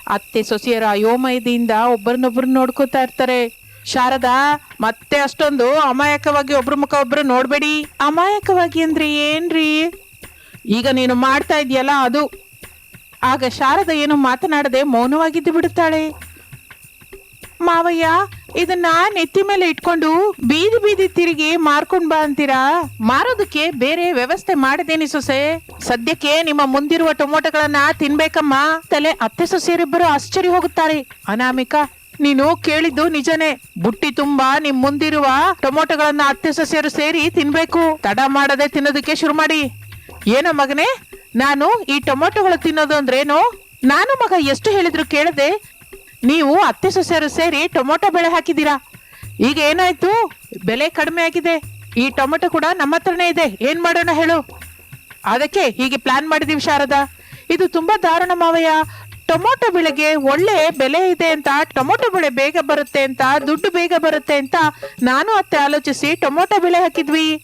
ಅತ್ತೆ ಸೊಸೆಯರ ಅಯೋಮಯದಿಂದ ಒಬ್ಬರನ್ನೊಬ್ರು ನೋಡ್ಕೋತಾ ಇರ್ತಾರೆ. ಶಾರದಾ, ಮತ್ತೆ ಅಷ್ಟೊಂದು ಅಮಾಯಕವಾಗಿ ಒಬ್ಬರ ಮುಖ ಒಬ್ರು ನೋಡ್ಬೇಡಿ. ಅಮಾಯಕವಾಗಿ ಅಂದ್ರೆ ಏನ್ರಿ? ಈಗ ನೀನು ಮಾಡ್ತಾ ಇದೆಯಲ್ಲ ಅದು. ಆಗ ಶಾರದ ಏನು ಮಾತನಾಡದೆ ಮೌನವಾಗಿದ್ದು ಬಿಡುತ್ತಾಳೆ. ಮಾವಯ್ಯ, ಇದನ್ನ ನೆತ್ತಿ ಮೇಲೆ ಇಟ್ಕೊಂಡು ಬೀದಿ ಬೀದಿ ತಿರುಗಿ ಮಾರ್ಕೊಂಡ್ ಬಾ ಅಂತೀರಾ? ಮಾರೋದಕ್ಕೆ ಬೇರೆ ವ್ಯವಸ್ಥೆ ಮಾಡಿದೇನಿ ಸೊಸೆ. ಸದ್ಯಕ್ಕೆ ನಿಮ್ಮ ಮುಂದಿರುವ ಟೊಮೊಟೊಗಳನ್ನ ತಿನ್ಬೇಕಮ್ಮ. ತಲೆ ಅತ್ತೆ ಸೊಸೆಯರಿಬ್ಬರು ಆಶ್ಚರ್ಯ ಹೋಗುತ್ತಾರೆ. ಅನಾಮಿಕ, ನೀನು ಕೇಳಿದ್ದು ನಿಜನೇ. ಬುಟ್ಟಿ ತುಂಬಾ ನಿಮ್ ಮುಂದಿರುವ ಟೊಮೊಟೊಗಳನ್ನ ಅತ್ತೆ ಸೊಸೆಯರು ಸೇರಿ ತಿನ್ಬೇಕು. ತಡ ಮಾಡದೆ ತಿನ್ನೋದಕ್ಕೆ ಶುರು ಮಾಡಿ. ಏನೋ ಮಗನೇ ನಾನು ಈ ಟೊಮೊಟೊಗಳು ತಿನ್ನೋದು ಅಂದ್ರೇನು? ನಾನು ಮಗ ಎಷ್ಟು ಹೇಳಿದ್ರು ಕೇಳದೆ ನೀವು ಅತ್ತೆ ಸೊಸೆಯರು ಸೇರಿ ಟೊಮೊಟೊ ಬೆಳೆ ಹಾಕಿದ್ದೀರಾ? ಈಗ ಏನಾಯ್ತು? ಬೆಲೆ ಕಡಿಮೆ ಆಗಿದೆ. ಈ ಟೊಮೊಟೊ ಕೂಡ ನಮ್ಮ ಹತ್ರನೇ ಇದೆ. ಏನ್ ಮಾಡೋಣ ಹೇಳು. ಅದಕ್ಕೆ ಹೀಗೆ ಪ್ಲಾನ್ ಮಾಡಿದೀವಿ ಶಾರದಾ. ಇದು ತುಂಬಾ ದಾರುಣ ಮಾವಯ್ಯ. ಟೊಮೊಟೊ ಬೆಳೆಗೆ ಒಳ್ಳೆ ಬೆಲೆ ಇದೆ ಅಂತ, ಟೊಮೊಟೊ ಬೆಳೆ ಬೇಗ ಬರುತ್ತೆ ಅಂತ, ದುಡ್ಡು ಬೇಗ ಬರುತ್ತೆ ಅಂತ ನಾನು ಅತ್ತೆ ಆಲೋಚಿಸಿ ಟೊಮೊಟೊ ಬೆಳೆ ಹಾಕಿದ್ವಿ.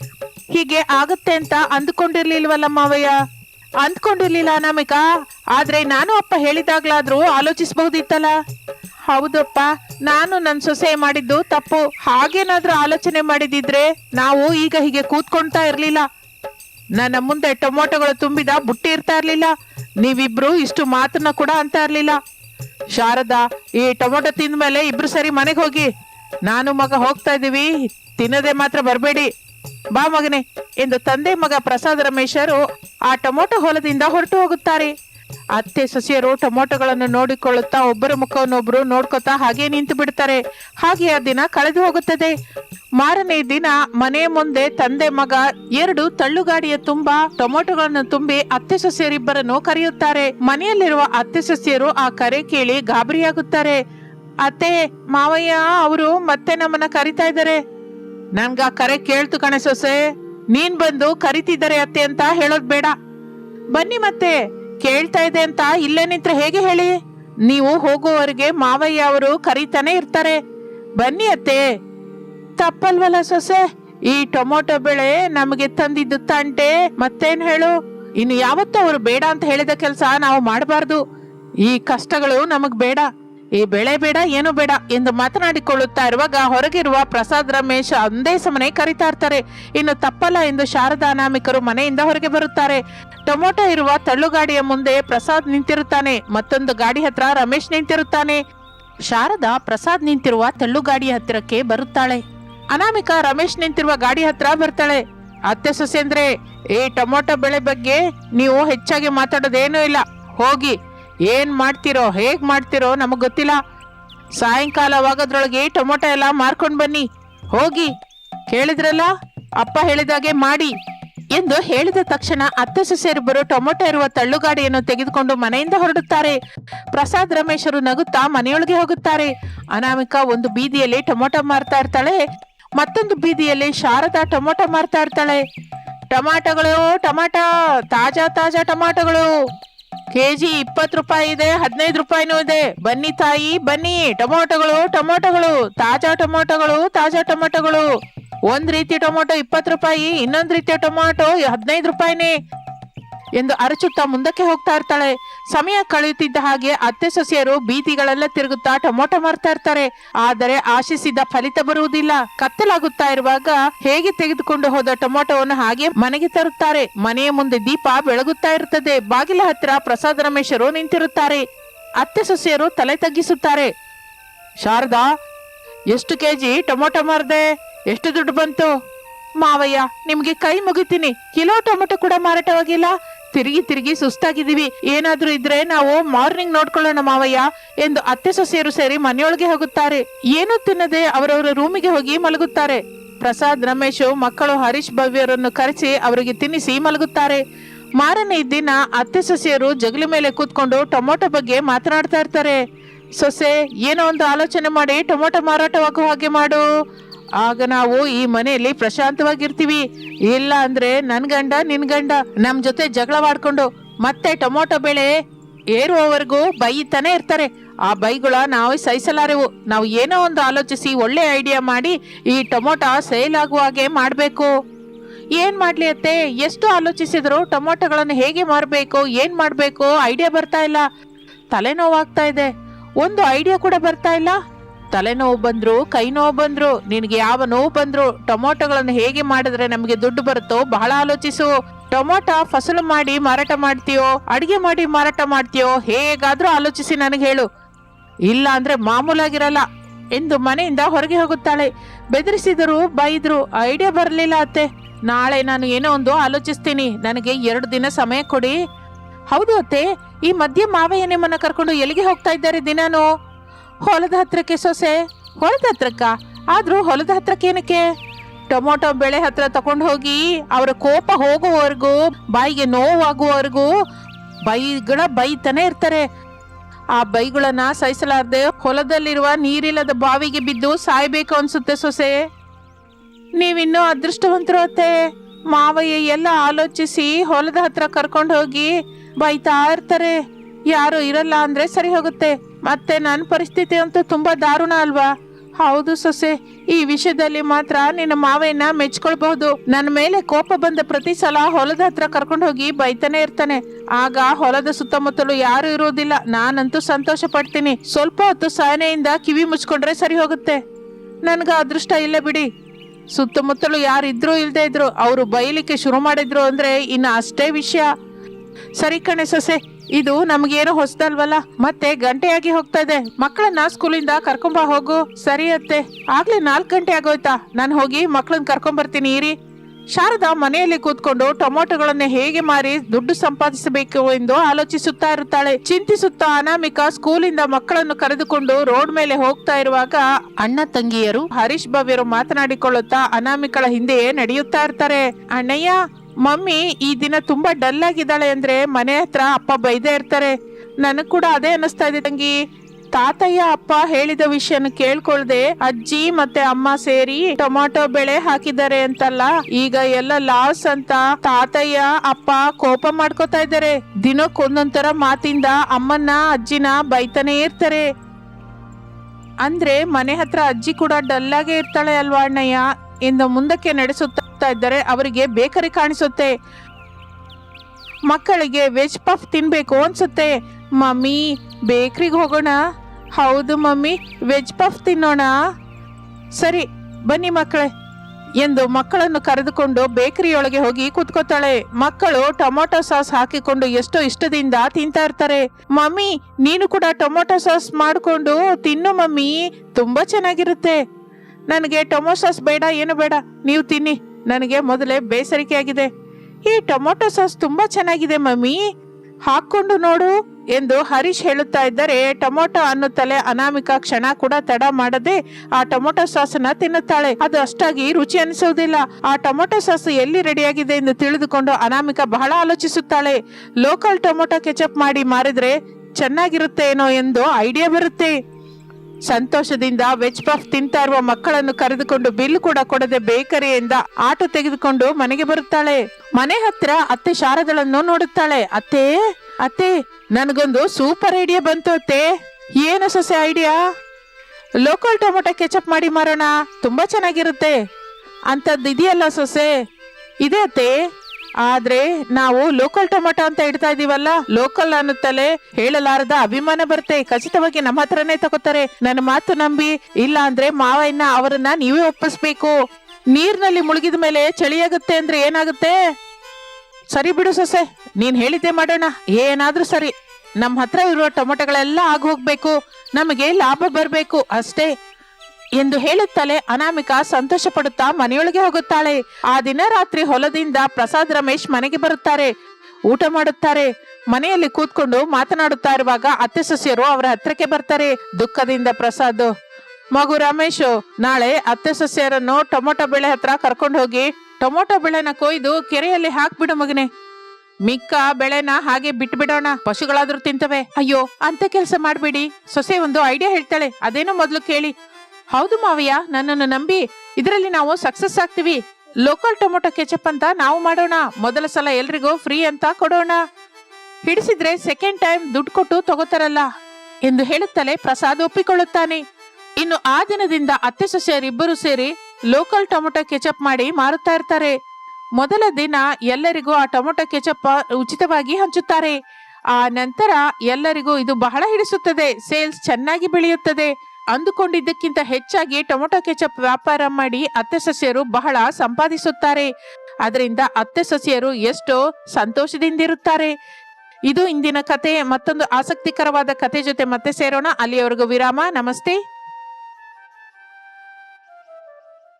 ಹೀಗೆ ಆಗುತ್ತೆ ಅಂತ ಅಂದ್ಕೊಂಡಿರ್ಲಿಲ್ವಲ್ಲ ಮಾವಯ್ಯ? ಅಂದ್ಕೊಂಡಿರ್ಲಿಲ್ಲ ಅನಾಮಿಕ. ಆದ್ರೆ ನಾನು ಅಪ್ಪ ಹೇಳಿದಾಗ್ಲಾದ್ರೂ ಆಲೋಚಿಸಬಹುದಿತ್ತಲ್ಲ? ಹೌದಪ್ಪ, ನಾನು ನನ್ನ ಸೊಸೆ ಮಾಡಿದ್ದು ತಪ್ಪು. ಹಾಗೇನಾದ್ರೂ ಆಲೋಚನೆ ಮಾಡಿದಿದ್ರೆ ನಾವು ಈಗ ಹೀಗೆ ಕೂತ್ಕೊಳ್ತಾ ಇರ್ಲಿಲ್ಲ. ನನ್ನ ಮುಂದೆ ಟೊಮೊಟೊಗಳು ತುಂಬಿದ ಬುಟ್ಟಿ ಇರ್ತಾ ಇರ್ಲಿಲ್ಲ. ನೀವಿಬ್ರು ಇಷ್ಟು ಮಾತನ್ನ ಕೂಡ ಅಂತ ಇರ್ಲಿಲ್ಲ. ಶಾರದಾ, ಈ ಟೊಮೊಟೊ ತಿಂದ ಮೇಲೆ ಇಬ್ರು ಸರಿ ಮನೆಗೆ ಹೋಗಿ. ನಾನು ಮಗ ಹೋಗ್ತಾ ಇದೀವಿ ತಿನ್ನದೆ ಮಾತ್ರ ಬರಬೇಡಿ. ಬಾ ಮಗನೆ, ಎಂದು ತಂದೆ ಮಗ ಪ್ರಸಾದ್ ರಮೇಶರು ಆ ಟೊಮೊಟೊ ಹೊಲದಿಂದ ಹೊರಟು ಹೋಗುತ್ತಾರೆ. ಅತ್ತೆ ಸೊಸೆಯರು ಟೊಮೊಟೊಗಳನ್ನು ನೋಡಿಕೊಳ್ಳುತ್ತಾ ಒಬ್ಬರ ಮುಖವನ್ನೊಬ್ಬರು ನೋಡ್ಕೊತಾ ಹಾಗೆ ನಿಂತು ಬಿಡ್ತಾರೆ. ಹಾಗೆ ಆ ದಿನ ಕಳೆದು ಹೋಗುತ್ತದೆ. ಮಾರನೇ ದಿನ ಮನೆ ಮುಂದೆ ತಂದೆ ಮಗ ಎರಡು ತಳ್ಳುಗಾಡಿಯ ತುಂಬಾ ಟೊಮೊಟೊಗಳನ್ನು ತುಂಬಿ ಅತ್ತೆ ಸೊಸೆಯರಿಬ್ಬರನ್ನು ಕರೆಯುತ್ತಾರೆ. ಮನೆಯಲ್ಲಿರುವ ಅತ್ತೆ ಸೊಸೆಯರು ಆ ಕರೆ ಕೇಳಿ ಗಾಬರಿಯಾಗುತ್ತಾರೆ. ಅತ್ತೆ, ಮಾವಯ್ಯ, ಅವರು ಮತ್ತೆ ನಮ್ಮನ್ನ ಕರಿತಾ ಇದ್ದಾರೆ. ನನ್ಗ ಕರೆ ಕೇಳ್ತು ಕಣೆ ಸೊಸೆ. ನೀನ್ ಬಂದು ಕರಿತಿದ್ದಾರೆ ಅತ್ತೆ ಅಂತ ಹೇಳೋದ್ ಬೇಡ. ಬನ್ನಿ ಮತ್ತೆ. ಕೇಳ್ತಾ ಇದೆ ಅಂತ ಇಲ್ಲೇ ನಿಂತ್ರೆ ಹೇಗೆ ಹೇಳಿ? ನೀವು ಹೋಗುವವರೆಗೆ ಮಾವಯ್ಯ ಅವರು ಕರೀತಾನೆ ಇರ್ತಾರೆ. ಬನ್ನಿ ಅತ್ತೆ. ತಪ್ಪಲ್ವಲ್ಲ ಸೊಸೆ? ಈ ಟೊಮೊಟೊ ಬೆಳೆ ನಮಗೆ ತಂದಿದ್ದು ತಂಟೆ. ಮತ್ತೇನ್ ಹೇಳು? ಇನ್ನು ಯಾವತ್ತೂ ಅವರು ಬೇಡ ಅಂತ ಹೇಳಿದ ಕೆಲಸ ನಾವು ಮಾಡಬಾರ್ದು. ಈ ಕಷ್ಟಗಳು ನಮಗ್ ಬೇಡ. ಈ ಬೆಳೆ ಬೇಡ, ಏನು ಬೇಡ ಎಂದು ಮಾತನಾಡಿಕೊಳ್ಳುತ್ತಾ ಇರುವಾಗ ಹೊರಗಿರುವ ಪ್ರಸಾದ್ ರಮೇಶ್ ಅಂದೇ ಸಮನೆ ಕರಿತಾ ಇರ್ತಾರೆ. ಇನ್ನು ತಪ್ಪಲ್ಲ ಎಂದು ಶಾರದಾ ಅನಾಮಿಕರು ಮನೆಯಿಂದ ಹೊರಗೆ ಬರುತ್ತಾರೆ. ಟೊಮೊಟೊ ಇರುವ ತಳ್ಳುಗಾಡಿಯ ಮುಂದೆ ಪ್ರಸಾದ್ ನಿಂತಿರುತ್ತಾನೆ. ಮತ್ತೊಂದು ಗಾಡಿ ಹತ್ರ ರಮೇಶ್ ನಿಂತಿರುತ್ತಾನೆ. ಶಾರದಾ ಪ್ರಸಾದ್ ನಿಂತಿರುವ ತಳ್ಳುಗಾಡಿಯ ಹತ್ತಿರಕ್ಕೆ ಬರುತ್ತಾಳೆ. ಅನಾಮಿಕ ರಮೇಶ್ ನಿಂತಿರುವ ಗಾಡಿ ಹತ್ರ ಬರ್ತಾಳೆ. ಅತ್ತೆ ಸೊಸೆಂದ್ರೆ ಈ ಟೊಮೊಟೊ ಬೆಳೆ ಬಗ್ಗೆ ನೀವು ಹೆಚ್ಚಾಗಿ ಮಾತಾಡೋದೇನೂ ಇಲ್ಲ. ಹೋಗಿ ಏನ್ ಮಾಡ್ತಿರೋ, ಹೇಗ್ ಮಾಡ್ತಿರೋ ನಮಗೆ ಗೊತ್ತಿಲ್ಲ. ಸಾಯಂಕಾಲವಾಗೋದ್ರೊಳಗೆ ಟೊಮೊಟೊ ಎಲ್ಲ ಮಾರ್ಕೊಂಡ್ ಬನ್ನಿ. ಹೋಗಿ. ಕೇಳಿದ್ರಲ್ಲ? ಅಪ್ಪ ಹೇಳಿದಾಗೆ ಮಾಡಿ. ಎಂದು ಹೇಳಿದ ತಕ್ಷಣ ಅತ್ತೆ ಸೊಸೆಯರಿಬ್ಬರು ಟೊಮೊಟೊ ಇರುವ ತಳ್ಳುಗಾಡಿಯನ್ನು ತೆಗೆದುಕೊಂಡು ಮನೆಯಿಂದ ಹೊರಡುತ್ತಾರೆ. ಪ್ರಸಾದ್ ರಮೇಶರು ನಗುತ್ತಾ ಮನೆಯೊಳಗೆ ಹೋಗುತ್ತಾರೆ. ಅನಾಮಿಕ ಒಂದು ಬೀದಿಯಲ್ಲಿ ಟೊಮೊಟೊ ಮಾರ್ತಾ ಇರ್ತಾಳೆ. ಮತ್ತೊಂದು ಬೀದಿಯಲ್ಲಿ ಶಾರದಾ ಟೊಮೊಟೊ ಮಾರ್ತಾ ಇರ್ತಾಳೆ. ಟೊಮಾಟೊಗಳು, ಟೊಮಾಟೊ! ತಾಜಾ ತಾಜಾ ಟೊಮಾಟೊಗಳು! ಕೆಜಿ ಇಪ್ಪತ್ತು ರೂಪಾಯಿ ಇದೆ, ಹದಿನೈದು ರೂಪಾಯಿನೂ ಇದೆ. ಬನ್ನಿ ತಾಯಿ, ಬನ್ನಿ. ಟೊಮೊಟೊಗಳು ಟೊಮೊಟೊಗಳು. ತಾಜಾ ಟೊಮೊಟೊಗಳು ತಾಜಾ ಟೊಮೊಟೊಗಳು. ಒಂದ್ ರೀತಿ ಟೊಮೊಟೊ ಇಪ್ಪತ್ತು ರೂಪಾಯಿ, ಇನ್ನೊಂದ್ ರೀತಿಯ ಟೊಮೊಟೊ ಹದಿನೈದು ರೂಪಾಯಿನೇ. ಎಂದು ಅರಚುತ್ತಾ ಮುಂದಕ್ಕೆ ಹೋಗ್ತಾ ಇರ್ತಾಳೆ. ಸಮಯ ಕಳೆಯುತ್ತಿದ್ದ ಹಾಗೆ ಅತ್ತೆ ಸೊಸೆಯರು ಬೀದಿಗಳೆಲ್ಲ ತಿರುಗುತ್ತಾ ಟೊಮೊಟೊ ಮಾರ್ತಾ ಇರ್ತಾರೆ. ಆದರೆ ಆಶಿಸಿದ ಫಲಿತ ಬರುವುದಿಲ್ಲ. ಕತ್ತಲಾಗುತ್ತಾ ಇರುವಾಗ ಹೇಗೆ ತೆಗೆದುಕೊಂಡು ಹೋದ ಟೊಮೊಟೊವನ್ನು ಹಾಗೆ ಮನೆಗೆ ತರುತ್ತಾರೆ. ಮನೆಯ ಮುಂದೆ ದೀಪ ಬೆಳಗುತ್ತಾ ಇರುತ್ತದೆ. ಬಾಗಿಲ ಹತ್ತಿರ ಪ್ರಸಾದ ರಮೇಶರು ನಿಂತಿರುತ್ತಾರೆ. ಅತ್ತೆ ಸೊಸೆಯರು ತಲೆ ತಗ್ಗಿಸುತ್ತಾರೆ. ಶಾರದಾ, ಎಷ್ಟು ಕೆಜಿ ಟೊಮೊಟೊ ಮಾರದೆ? ಎಷ್ಟು ದುಡ್ಡು ಬಂತು? ಮಾವಯ್ಯ, ನಿಮ್ಗೆ ಕೈ ಮುಗಿತೀನಿ. ಕಿಲೋ ಟೊಮೊಟೊ ಕೂಡ ಮಾರಾಟವಾಗಿಲ್ಲ. ತಿರುಗಿ ತಿರುಗಿ ಸುಸ್ತಾಗಿದ್ದೀವಿ. ಏನಾದ್ರೂ ಇದ್ರೆ ನಾವು ಮಾರ್ನಿಂಗ್ ನೋಡ್ಕೊಳ್ಳೋಣ ಮಾವಯ್ಯ ಎಂದು ಅತ್ತೆ ಸೊಸೆಯರು ಸೇರಿ ಮನೆಯೊಳಗೆ ಹೋಗುತ್ತಾರೆ. ಏನೂ ತಿನ್ನದೆ ಅವರವರ ರೂಮಿಗೆ ಹೋಗಿ ಮಲಗುತ್ತಾರೆ. ಪ್ರಸಾದ್, ರಮೇಶ್, ಮಕ್ಕಳು, ಹರೀಶ್ ಭವ್ಯರನ್ನು ಕರೆಸಿ ಅವರಿಗೆ ತಿನ್ನಿಸಿ ಮಲಗುತ್ತಾರೆ. ಮಾರನೇ ದಿನ ಅತ್ತೆ ಸೊಸೆಯರು ಜಗಲಿ ಮೇಲೆ ಕೂತ್ಕೊಂಡು ಟೊಮೊಟೊ ಬಗ್ಗೆ ಮಾತನಾಡ್ತಾ ಇರ್ತಾರೆ. ಸೊಸೆ, ಏನೋ ಒಂದು ಆಲೋಚನೆ ಮಾಡಿ ಟೊಮೊಟೊ ಮಾರಾಟವಾಗುವ ಹಾಗೆ ಮಾಡು. ಆಗ ನಾವು ಈ ಮನೆಯಲ್ಲಿ ಪ್ರಶಾಂತವಾಗಿರ್ತೀವಿ. ಇಲ್ಲ ಅಂದ್ರೆ ನನ್ ಗಂಡ, ನಿನ್ ಗಂಡ, ನಮ್ ಜೊತೆ ಜಗಳವಾಡ್ಕೊಂಡು ಮತ್ತೆ ಟೊಮೊಟೊ ಬೆಳೆ ಏರುವವರೆಗೂ ಬೈತಾನೆ ಇರ್ತಾರೆ. ಆ ಬೈಗಳ ನಾವು ಸಹಿಸಲಾರೆವು. ನಾವು ಏನೋ ಒಂದು ಆಲೋಚಿಸಿ ಒಳ್ಳೆ ಐಡಿಯಾ ಮಾಡಿ ಈ ಟೊಮೊಟೊ ಸೇಲ್ ಆಗುವ ಹಾಗೆ ಮಾಡಬೇಕು. ಏನ್ ಮಾಡ್ಲಿ ಅತ್ತೆ? ಎಷ್ಟು ಆಲೋಚಿಸಿದ್ರು ಟೊಮೊಟೊಗಳನ್ನು ಹೇಗೆ ಮಾರಬೇಕು, ಏನ್ ಮಾಡ್ಬೇಕು? ಐಡಿಯಾ ಬರ್ತಾ ಇಲ್ಲ. ತಲೆನೋವಾಗ್ತಾ ಇದೆ. ಒಂದು ಐಡಿಯಾ ಕೂಡ ಬರ್ತಾ ಇಲ್ಲ. ತಲೆನೋವು ಬಂದ್ರು ಕೈ ನೋವು ಬಂದ್ರು, ನಿನಗೆ ಯಾವ ನೋವು ಬಂದ್ರು, ಟೊಮೊಟೊಗಳನ್ನು ಹೇಗೆ ಮಾಡಿದ್ರೆ ನಮಗೆ ದುಡ್ಡು ಬರುತ್ತೋ ಬಹಳ ಆಲೋಚಿಸು. ಟೊಮೊಟೊ ಫಸಲು ಮಾಡಿ ಮಾರಾಟ ಮಾಡ್ತೀಯೋ, ಅಡಿಗೆ ಮಾಡಿ ಮಾರಾಟ ಮಾಡ್ತೀಯೋ, ಹೇಗಾದ್ರೂ ಆಲೋಚಿಸಿ ನನಗೆ ಹೇಳು. ಇಲ್ಲ ಅಂದ್ರೆ ಮಾಮೂಲಾಗಿರಲ್ಲ ಎಂದು ಮನೆಯಿಂದ ಹೊರಗೆ ಹೋಗುತ್ತಾಳೆ. ಬೆದರಿಸಿದರು ಬೈದ್ರು, ಐಡಿಯಾ ಬರಲಿಲ್ಲ ಅತ್ತೆ. ನಾಳೆ ನಾನು ಏನೋ ಒಂದು ಆಲೋಚಿಸ್ತೀನಿ. ನನಗೆ ಎರಡು ದಿನ ಸಮಯ ಕೊಡಿ. ಹೌದು ಅತ್ತೆ. ಈ ಮಧ್ಯೆ ಮಾವಯ್ಯ ನಿಮ್ಮನ್ನ ಕರ್ಕೊಂಡು ಎಲ್ಲಿಗೆ ಹೋಗ್ತಾ ಇದ್ದಾರೆ ದಿನಾನು? ಹೊಲದ ಹತ್ರಕ್ಕೆ ಸೊಸೆ, ಹೊಲದ ಹತ್ರಕ್ಕ? ಆದ್ರೂ ಹೊಲದ ಹತ್ರಕ್ಕೆ ಏನಕ್ಕೆ? ಟೊಮೊಟೊ ಬೆಳೆ ಹತ್ರ ತಕೊಂಡು ಹೋಗಿ ಅವರ ಕೋಪ ಹೋಗುವವರೆಗೂ, ಬಾಯಿಗೆ ನೋವಾಗುವವರೆಗೂ ಬೈಗಳ ಬೈತಾನೆ ಇರ್ತಾರೆ. ಆ ಬೈಗಳನ್ನ ಸಹಿಸಲಾರದೆ ಹೊಲದಲ್ಲಿರುವ ನೀರಿಲ್ಲದ ಬಾವಿಗೆ ಬಿದ್ದು ಸಾಯ್ಬೇಕು ಅನ್ಸುತ್ತೆ ಸೊಸೆ. ನೀವಿನ್ನೂ ಅದೃಷ್ಟವಂತರು ಅತ್ತೆ. ಮಾವಯ್ಯ ಎಲ್ಲ ಆಲೋಚಿಸಿ ಹೊಲದ ಹತ್ರ ಕರ್ಕೊಂಡು ಹೋಗಿ ಬೈತಾ ಇರ್ತಾರೆ. ಯಾರು ಇರಲ್ಲ ಅಂದ್ರೆ ಸರಿ ಹೋಗುತ್ತೆ. ಮತ್ತೆ ನನ್ನ ಪರಿಸ್ಥಿತಿ ಅಂತೂ ತುಂಬ ದಾರುಣ ಅಲ್ವಾ? ಹೌದು ಸೊಸೆ, ಈ ವಿಷಯದಲ್ಲಿ ಮಾತ್ರ ನಿನ್ನ ಮಾವಯ್ಯನ ಮೆಚ್ಕೊಳ್ಬಹುದು. ನನ್ನ ಮೇಲೆ ಕೋಪ ಬಂದ ಪ್ರತಿ ಸಲ ಹೊಲದ ಹತ್ರ ಕರ್ಕೊಂಡು ಹೋಗಿ ಬೈತಾನೆ ಇರ್ತಾನೆ. ಆಗ ಹೊಲದ ಸುತ್ತಮುತ್ತಲು ಯಾರು ಇರೋದಿಲ್ಲ ನಾನಂತೂ ಸಂತೋಷ ಪಡ್ತೀನಿ ಸ್ವಲ್ಪ ಹೊತ್ತು ಸಹನೆಯಿಂದ ಕಿವಿ ಮುಚ್ಕೊಂಡ್ರೆ ಸರಿ ಹೋಗುತ್ತೆ. ನನ್ಗ ಅದೃಷ್ಟ ಇಲ್ಲ ಬಿಡಿ. ಸುತ್ತಮುತ್ತಲು ಯಾರು ಇದ್ರು ಇಲ್ದೇ ಇದ್ರು, ಅವರು ಬೈಲಿಕ್ಕೆ ಶುರು ಮಾಡಿದ್ರು ಅಂದ್ರೆ ಇನ್ನು ಅಷ್ಟೇ ವಿಷಯ. ಸರಿ ಕಣೆ ಸೊಸೆ ಇದು ನಮ್ಗೇನು ಹೊಸದಲ್ವಲ್ಲ? ಮತ್ತೆ ಗಂಟೆಯಾಗಿ ಹೋಗ್ತಾ ಇದೆ ಮಕ್ಕಳನ್ನ ಸ್ಕೂಲಿಂದ ಕರ್ಕೊಂಬ ಹೋಗು. ಸರಿ ಅತ್ತೆ. ಆಗ್ಲೇ ನಾಲ್ಕು ಗಂಟೆ ಆಗೋಯ್ತಾ? ನಾನು ಹೋಗಿ ಮಕ್ಕಳನ್ನ ಕರ್ಕೊಂಬರ್ತೀನಿ, ಇರಿ. ಶಾರದಾ ಮನೆಯಲ್ಲಿ ಕೂತ್ಕೊಂಡು ಟೊಮೊಟೊಗಳನ್ನ ಹೇಗೆ ಮಾರಿ ದುಡ್ಡು ಸಂಪಾದಿಸಬೇಕು ಎಂದು ಆಲೋಚಿಸುತ್ತಾ ಇರುತ್ತಾಳೆ. ಚಿಂತಿಸುತ್ತಾ ಅನಾಮಿಕಾ ಸ್ಕೂಲಿಂದ ಮಕ್ಕಳನ್ನು ಕರೆದುಕೊಂಡು ರೋಡ್ ಮೇಲೆ ಹೋಗ್ತಾ ಇರುವಾಗ ಅಣ್ಣ ತಂಗಿಯರು ಹರೀಶ್ ಭವ್ಯರು ಮಾತನಾಡಿಕೊಳ್ಳುತ್ತಾ ಅನಾಮಿಕಳ ಹಿಂದೆಯೇ ನಡೆಯುತ್ತಾ ಇರ್ತಾರೆ. ಅಣ್ಣಯ್ಯ ಮಮ್ಮಿ, ಈ ದಿನ ತುಂಬಾ ಡಲ್ ಆಗಿದ್ದಾಳೆ ಅಂದ್ರೆ ಮನೆ ಹತ್ರ ಅಪ್ಪ ಬೈದೇ ಇರ್ತಾರೆ. ನನಗ್ ಕೂಡ ಅದೇ ಅನಿಸ್ತಾ ಇದೆ ತಂಗಿ. ತಾತಯ್ಯ, ಅಪ್ಪ ಹೇಳಿದ ವಿಷಯನ ಕೇಳ್ಕೊಳ್ದೆ ಅಜ್ಜಿ ಮತ್ತೆ ಅಮ್ಮ ಸೇರಿ ಟೊಮಾಟೊ ಬೆಳೆ ಹಾಕಿದ್ದಾರೆ ಅಂತಲ್ಲ. ಈಗ ಎಲ್ಲ ಲಾಸ್ ಅಂತ ತಾತಯ್ಯ, ಅಪ್ಪ ಕೋಪ ಮಾಡ್ಕೋತಾ ಇದ್ದಾರೆ. ದಿನಕ್ಕೊಂದೊಂದರ ಮಾತಿಂದ ಅಮ್ಮನ್ನ, ಅಜ್ಜಿನ ಬೈತಾನೆ ಇರ್ತಾರೆ. ಅಂದ್ರೆ ಮನೆ ಹತ್ರ ಅಜ್ಜಿ ಕೂಡ ಡಲ್ಲಾಗೆ ಇರ್ತಾಳೆ ಅಲ್ವಾ ಅಣ್ಣಯ್ಯ? ಎಂದು ಮುಂದಕ್ಕೆ ನಡೆಸುತ್ತಾ ಇದ್ದರೆ ಅವರಿಗೆ ಬೇಕರಿ ಕಾಣಿಸುತ್ತೆ. ಮಕ್ಕಳಿಗೆ ವೆಜ್ ಪಫ್ ತಿನ್ಬೇಕು ಅನ್ಸುತ್ತೆ. ಮಮ್ಮಿ, ಬೇಕ್ರಿಗೆ ಹೋಗೋಣ. ಹೌದು ಮಮ್ಮಿ, ವೆಜ್ ಪಫ್ ತಿನ್ನೋಣ. ಸರಿ, ಬನ್ನಿ ಮಕ್ಕಳೇ ಎಂದು ಮಕ್ಕಳನ್ನು ಕರೆದುಕೊಂಡು ಬೇಕರಿಯೊಳಗೆ ಹೋಗಿ ಕುತ್ಕೋತಾಳೆ. ಮಕ್ಕಳು ಟೊಮೊಟೊ ಸಾಸ್ ಹಾಕಿಕೊಂಡು ಎಷ್ಟೋ ಇಷ್ಟದಿಂದ ತಿಂತಾ ಇರ್ತಾರೆ. ಮಮ್ಮಿ, ನೀನು ಕೂಡ ಟೊಮೊಟೊ ಸಾಸ್ ಮಾಡಿಕೊಂಡು ತಿನ್ನು ಮಮ್ಮಿ, ತುಂಬಾ ಚೆನ್ನಾಗಿರುತ್ತೆ. ನನಗೆ ಟೊಮೊ ಸಾಸ್ ಬೇಡ, ಏನು ಬೇಡ, ನೀವು ತಿನ್ನಿ. ನನಗೆ ಮೊದಲೇ ಬೇಸರಿಕೆ ಆಗಿದೆ. ಈ ಟೊಮೊಟೊ ಸಾಸ್ ತುಂಬಾ ಚೆನ್ನಾಗಿದೆ, ಮಮ್ಮಿ. ಹಾಕೊಂಡು ನೋಡು ಎಂದು ಹರೀಶ್ ಹೇಳುತ್ತಾ ಇದ್ದರೆ, ಟೊಮೊಟೊ ಅನ್ನುತ್ತಲೇ ಅನಾಮಿಕ ಕ್ಷಣ ಕೂಡ ತಡ ಮಾಡದೆ ಆ ಟೊಮೊಟೊ ಸಾಸನ್ನ ತಿನ್ನುತ್ತಾಳೆ. ಅದು ಅಷ್ಟಾಗಿ ರುಚಿ ಅನಿಸುವುದಿಲ್ಲ ಆ ಟೊಮೊಟೊ ಸಾಸ್ ಎಲ್ಲಿ ರೆಡಿಯಾಗಿದೆ ಎಂದು ತಿಳಿದುಕೊಂಡು ಅನಾಮಿಕ ಬಹಳ ಆಲೋಚಿಸುತ್ತಾಳೆ. ಲೋಕಲ್ ಟೊಮೊಟೊ ಕೆಚಪ್ ಮಾಡಿ ಮಾರಿದ್ರೆ ಚೆನ್ನಾಗಿರುತ್ತೆ ಏನೋ ಎಂದು ಐಡಿಯಾ ಬರುತ್ತೆ. ಸಂತೋಷದಿಂದ ವೆಜ್ ಪಫ್ ತಿಂತಾ ಇರುವ ಮಕ್ಕಳನ್ನು ಕರೆದುಕೊಂಡು ಬಿಲ್ ಕೂಡ ಕೊಡದೆ ಬೇಕರಿಯಿಂದ ಆಟೋ ತೆಗೆದುಕೊಂಡು ಮನೆಗೆ ಬರುತ್ತಾಳೆ. ಮನೆ ಹತ್ರ ಅತ್ತೆ ಶಾರದಳನ್ನು ನೋಡುತ್ತಾಳೆ. ಅತ್ತೆ ಅತ್ತೆ, ನನಗೊಂದು ಸೂಪರ್ ಐಡಿಯಾ ಬಂತು ಅತ್ತೆ. ಏನು ಸೊಸೆ ಐಡಿಯಾ? ಲೋಕಲ್ ಟೊಮೊಟೊ ಕೆಚಪ್ ಮಾಡಿ ಮಾರೋಣ. ತುಂಬಾ ಚೆನ್ನಾಗಿರುತ್ತೆ. ಅಂತದ್ದು ಇದೆಯಲ್ಲ ಸೊಸೆ? ಇದೆ ಅತ್ತೆ. ಆದ್ರೆ ನಾವು ಲೋಕಲ್ ಟೊಮೊಟೊ ಅಂತ ಇಡ್ತಾ ಇದೀವಲ್ಲ? ಲೋಕಲ್ ಅನ್ನುತ್ತಲೇ ಹೇಳಲಾರದ ಅಭಿಮಾನ ಬರುತ್ತೆ. ಖಚಿತವಾಗಿ ನಮ್ಮ ಹತ್ರನೇ ತಗೋತಾರೆ. ನನ್ನ ಮಾತು ನಂಬಿ, ಇಲ್ಲ ಅಂದ್ರೆ ಮಾವಯ್ಯನ ಅವರನ್ನ ನೀವೇ ಒಪ್ಪಿಸ್ಬೇಕು. ನೀರ್ನಲ್ಲಿ ಮುಳುಗಿದ ಮೇಲೆ ಚಳಿಯಾಗುತ್ತೆ ಅಂದ್ರೆ ಏನಾಗುತ್ತೆ? ಸರಿ ಬಿಡು ಸೊಸೆ, ನೀನ್ ಹೇಳಿದ್ದೆ ಮಾಡೋಣ. ಏನಾದ್ರೂ ಸರಿ. ನಮ್ಮ ಹತ್ರ ಇರುವ ಟೊಮೊಟೊಗಳೆಲ್ಲ ಆಗ ಹೋಗ್ಬೇಕು ನಮಗೆ ಲಾಭ ಬರಬೇಕು. ಅಷ್ಟೇ. ಎಂದು ಹೇಳುತ್ತಲೇ ಅನಾಮಿಕಾ ಸಂತೋಷ ಪಡುತ್ತಾ ಮನೆಯೊಳಗೆ ಹೋಗುತ್ತಾಳೆ. ಆ ದಿನ ರಾತ್ರಿ ಹೊಲದಿಂದ ಪ್ರಸಾದ್ ರಮೇಶ್ ಮನೆಗೆ ಬರುತ್ತಾರೆ. ಊಟ ಮಾಡುತ್ತಾರೆ. ಮನೆಯಲ್ಲಿ ಕೂತ್ಕೊಂಡು ಮಾತನಾಡುತ್ತಾ ಇರುವಾಗ ಅತ್ತೆ ಸೊಸೆಯರು ಅವರ ಹತ್ರಕ್ಕೆ ಬರ್ತಾರೆ. ದುಃಖದಿಂದ ಪ್ರಸಾದ್, ಮಗು ರಮೇಶ್, ನಾಳೆ ಅತ್ತೆ ಸೊಸೆಯರನ್ನು ಟೊಮೊಟೊ ಬೆಳೆ ಹತ್ರ ಕರ್ಕೊಂಡು ಹೋಗಿ, ಟೊಮೊಟೊ ಬೆಳೆನ ಕೊಯ್ದು ಕೆರೆಯಲ್ಲಿ ಹಾಕ್ಬಿಡು ಮಗನೆ. ಮಿಕ್ಕ ಬೆಳೆನ ಹಾಗೆ ಬಿಟ್ಬಿಡೋಣ. ಪಶುಗಳಾದ್ರೂ ತಿಂತವೆ. ಅಯ್ಯೋ, ಅಂತ ಕೆಲಸ ಮಾಡ್ಬೇಡಿ. ಸೊಸೆ ಒಂದು ಐಡಿಯಾ ಹೇಳ್ತಾಳೆ. ಅದೇನು ಮೊದ್ಲು ಕೇಳಿ. ಹೌದು ಮಾವಯ್ಯ, ನನ್ನನ್ನು ನಂಬಿ. ಇದರಲ್ಲಿ ನಾವು ಸಕ್ಸಸ್ ಆಗ್ತೀವಿ. ಲೋಕಲ್ ಟೊಮೊಟೊ ಕೆಚಪ್ ಅಂತ ನಾವು ಮಾಡೋಣ. ಮೊದಲ ಸಲ ಎಲ್ರಿಗೂ ಫ್ರೀ ಅಂತ ಕೊಡೋಣ. ಹಿಡಿಸಿದ್ರೆ ಸೆಕೆಂಡ್ ಟೈಮ್ ದುಡ್ಡು ಕೊಟ್ಟು ತಗೋತಾರಲ್ಲ ಎಂದು ಹೇಳುತ್ತಲೇ ಪ್ರಸಾದ್ ಒಪ್ಪಿಕೊಳ್ಳುತ್ತಾನೆ. ಇನ್ನು ಆ ದಿನದಿಂದ ಅತ್ತೆ ಸೊಸೆಯರಿಬ್ಬರು ಸೇರಿ ಲೋಕಲ್ ಟೊಮೊಟೊ ಕೆಚಪ್ ಮಾಡಿ ಮಾರುತ್ತಾ ಇರ್ತಾರೆ. ಮೊದಲ ದಿನ ಎಲ್ಲರಿಗೂ ಆ ಟೊಮೊಟೊ ಕೆಚಪ್ ಉಚಿತವಾಗಿ ಹಂಚುತ್ತಾರೆ. ಆ ನಂತರ ಎಲ್ಲರಿಗೂ ಇದು ಬಹಳ ಹಿಡಿಸುತ್ತದೆ. ಸೇಲ್ಸ್ ಚೆನ್ನಾಗಿ ಬೆಳೆಯುತ್ತದೆ. ಅಂದುಕೊಂಡಿದ್ದಕ್ಕಿಂತ ಹೆಚ್ಚಾಗಿ ಟೊಮೊಟೊ ಕೆಚಪ್ ವ್ಯಾಪಾರ ಮಾಡಿ ಅತ್ತೆ ಸಸ್ಯರು ಬಹಳ ಸಂಪಾದಿಸುತ್ತಾರೆ. ಅದರಿಂದ ಅತ್ತೆ ಸಸ್ಯರು ಎಷ್ಟೋ ಸಂತೋಷದಿಂದಿರುತ್ತಾರೆ. ಇದು ಇಂದಿನ ಕತೆ ಮತ್ತೊಂದು ಆಸಕ್ತಿಕರವಾದ ಕತೆ ಜೊತೆ ಮತ್ತೆ ಸೇರೋಣ. ಅಲ್ಲಿಯವರೆಗೂ ವಿರಾಮ. ನಮಸ್ತೆ.